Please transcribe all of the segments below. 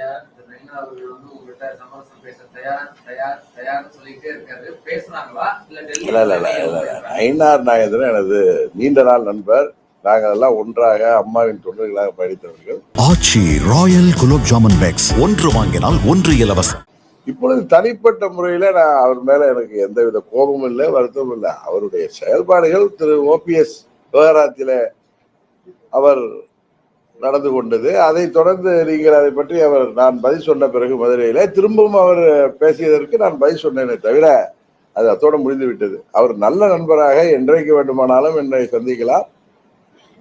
அமைச்சர் திரு நயினா அவர்கள் வந்து உங்ககிட்ட சமரசம் பேச தயார் தயார் தயார்னு சொல்லிட்டே இருக்காரு. பேசுனாங்களா இல்ல டெல்லி இல்ல இல்ல இல்ல இல்ல இல்ல. ஐநார் நாகேந்திரன் எனது நீண்ட நாள் நண்பர். நாங்கள் எல்லாம் ஒன்றாக அம்மாவின் தொண்டர்களாக படித்தவர்கள் ஆச்சி ராயல் குலோப் ஜாமுன் பேக்ஸ். ஒன்று வாங்கினால் ஒன்று இலவசம். இப்பொழுது தனிப்பட்ட முறையில நான் அவர் மேல எனக்கு எந்தவித கோபமும் இல்லை வருத்தமும் இல்லை. அவருடைய செயல்பாடுகள் திரு ஓபிஎஸ் விவகாரத்தில அவர் நடந்து கொண்டது. அதை தொடர்ந்து நீங்கள் அதை பற்றி அவர் நான் பதில் சொன்ன பிறகு மதுரையில திரும்பவும் அவர் பேசியதற்கு நான் பதில் சொன்னேனே தவிர அது அத்தோடு முடிந்து விட்டது. அவர் நல்ல நண்பராக என்றைக்கு வேண்டுமானாலும் என்னை சந்திக்கலாம்.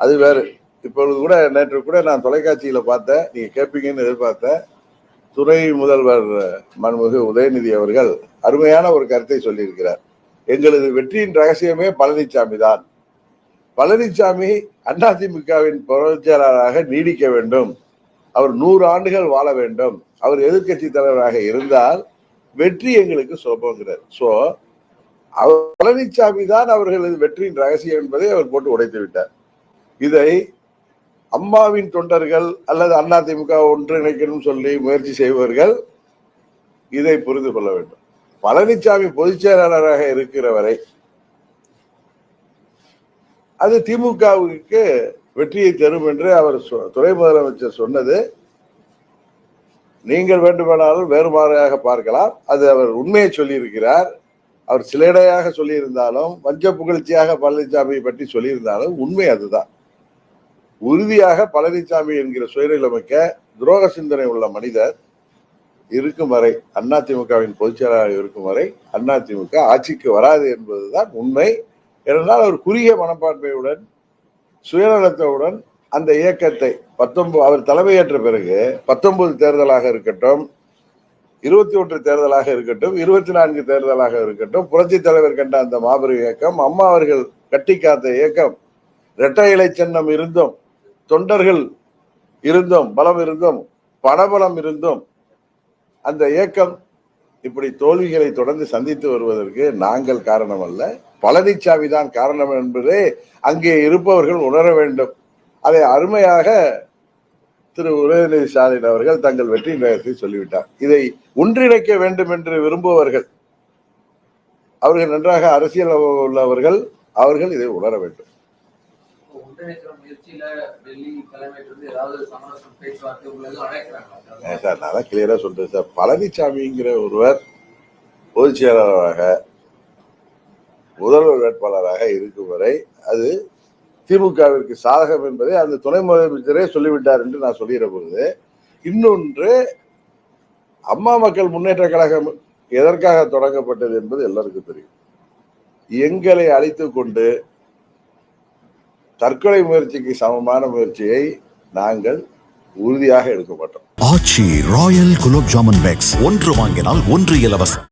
அது வேறு. இப்பொழுது கூட நேற்று கூட நான் தொலைக்காட்சியில பார்த்தேன். நீங்க கேட்பீங்கன்னு எதிர்பார்த்தேன். துணை முதல்வர் மன்முகு உதயநிதி அவர்கள் அருமையான ஒரு கருத்தை சொல்லியிருக்கிறார். எங்களது வெற்றியின் ரகசியமே பழனிசாமி தான் பழனிசாமி அதிமுகவின் பொதுச் செயலாளராக நீடிக்க வேண்டும். அவர் நூறு ஆண்டுகள் வாழ வேண்டும். அவர் எதிர்கட்சி தலைவராக இருந்தால் வெற்றி எங்களுக்கு சுலபங்கிறார் சோ அவர் பழனிசாமி தான் அவர்களது வெற்றியின் ரகசியம் என்பதை அவர் போட்டு உடைத்து விட்டார். இதை அம்மாவின் தொண்டர்கள் அல்லது அதிமுக ஒன்றிணைக்கணும் சொல்லி முயற்சி செய்பவர்கள் இதை புரிந்து கொள்ள வேண்டும். பழனிசாமி பொதுச் செயலாளராக இருக்கிற வரை அது திமுகவுக்கு வெற்றியை தரும் என்று அவர் சொ- துணை முதலமைச்சர் சொன்னது. நீங்கள் வேண்டுமானாலும் வேறுமாறாக பார்க்கலாம். அது அவர் உண்மையை சொல்லியிருக்கிறார். அவர் சிலைடையாக சொல்லியிருந்தாலும் வஞ்ச புகழ்ச்சியாக பழனிசாமியை பற்றி சொல்லியிருந்தாலும் உண்மை அதுதான். உறுதியாக பழனிசாமி என்கிற சுயநிலைமைக்க துரோக சிந்தனை உள்ள மனிதர் இருக்கும் வரை அதிமுகவின் பொதுச் செயலாளர் இருக்கும் வரை அதிமுக ஆட்சிக்கு வராது என்பதுதான் உண்மை. இருந்தால் அவர் குறுகிய மனப்பான்மையுடன் சுயநலத்துடன் அந்த இயக்கத்தை பத்தொன்பது அவர் தலைமையேற்ற பிறகு பத்தொன்பது தேர்தலாக இருக்கட்டும் இருபத்தி ஒன்று தேர்தலாக இருக்கட்டும் இருபத்தி நான்கு தேர்தலாக இருக்கட்டும் புரட்சி தலைவர் கண்ட அந்த மாபெரும் இயக்கம் அம்மா அவர்கள் கட்டி காத்த இயக்கம் இரட்டை இலை சின்னம் இருந்தும் தொண்டர்கள் இருந்தும் பலம் இருந்தும் பணபலம் இருந்தும் அந்த இயக்கம் இப்படி தோல்விகளை தொடர்ந்து சந்தித்து வருவதற்கு நாங்கள் காரணம் அல்ல பழனிசாமி தான் காரணம் என்பதை அங்கே இருப்பவர்கள் உணர வேண்டும். அதை அருமையாக திரு உதயநிதி ஸ்டாலின் அவர்கள் தங்கள் வெற்றி நேரத்தை சொல்லிவிட்டார். இதை ஒன்றிணைக்க வேண்டும் என்று விரும்புபவர்கள் அவர்கள் நன்றாக அரசியல் உள்ளவர்கள் அவர்கள் இதை உணர வேண்டும். சார் நான் தான் கிளியரா சொல்றேன் சார். பழனிசாமிங்கிற ஒருவர் பொதுச் செயலாளராக முதல்வர் வேட்பாளராக இருக்கும் வரை அது திமுகவிற்கு சாதகம் என்பதை அந்த துணை முதலமைச்சரே சொல்லிவிட்டார் என்று நான் சொல்லுகிற பொழுது இன்னொன்று அம்மா மக்கள் முன்னேற்ற கழகம் எதற்காக தொடங்கப்பட்டது என்பது எல்லாருக்கும் தெரியும். எங்களை அழைத்து கொண்டு தற்கொலை முயற்சிக்கு சமமான முயற்சியை நாங்கள் உறுதியாக எடுக்க மாட்டோம். Aachi royal gulab jamun packs. ஒன்று வாங்கினால் ஒன்று இலவசம்.